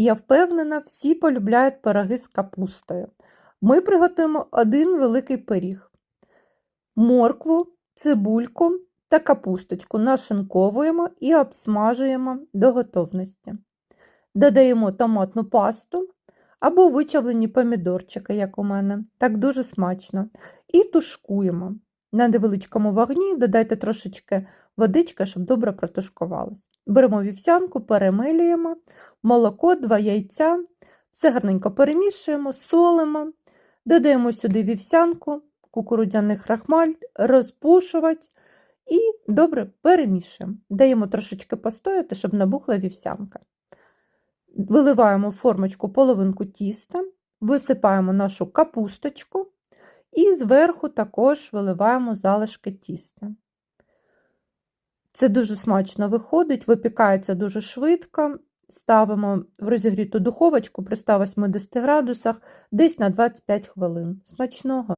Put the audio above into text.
І я впевнена, всі полюбляють пироги з капустою. Ми приготуємо один великий пиріг. Моркву, цибульку та капусточку нашинковуємо і обсмажуємо до готовності. Додаємо томатну пасту або вичавлені помідорчики, як у мене. Так дуже смачно. І тушкуємо. На невеличкому вогні додайте трошечки водички, щоб добре протушкувалось. Беремо вівсянку, перемилюємо, молоко, два яйця, все гарненько перемішуємо, солимо, додаємо сюди вівсянку, кукурудзяний крахмаль, розпушувач і добре перемішуємо. Даємо трошечки постояти, щоб набухла вівсянка. Виливаємо в формочку половинку тіста, висипаємо нашу капусточку і зверху також виливаємо залишки тіста. Це дуже смачно виходить, випікається дуже швидко. Ставимо в розігріту духовочку при 180 градусах десь на 25 хвилин. Смачного!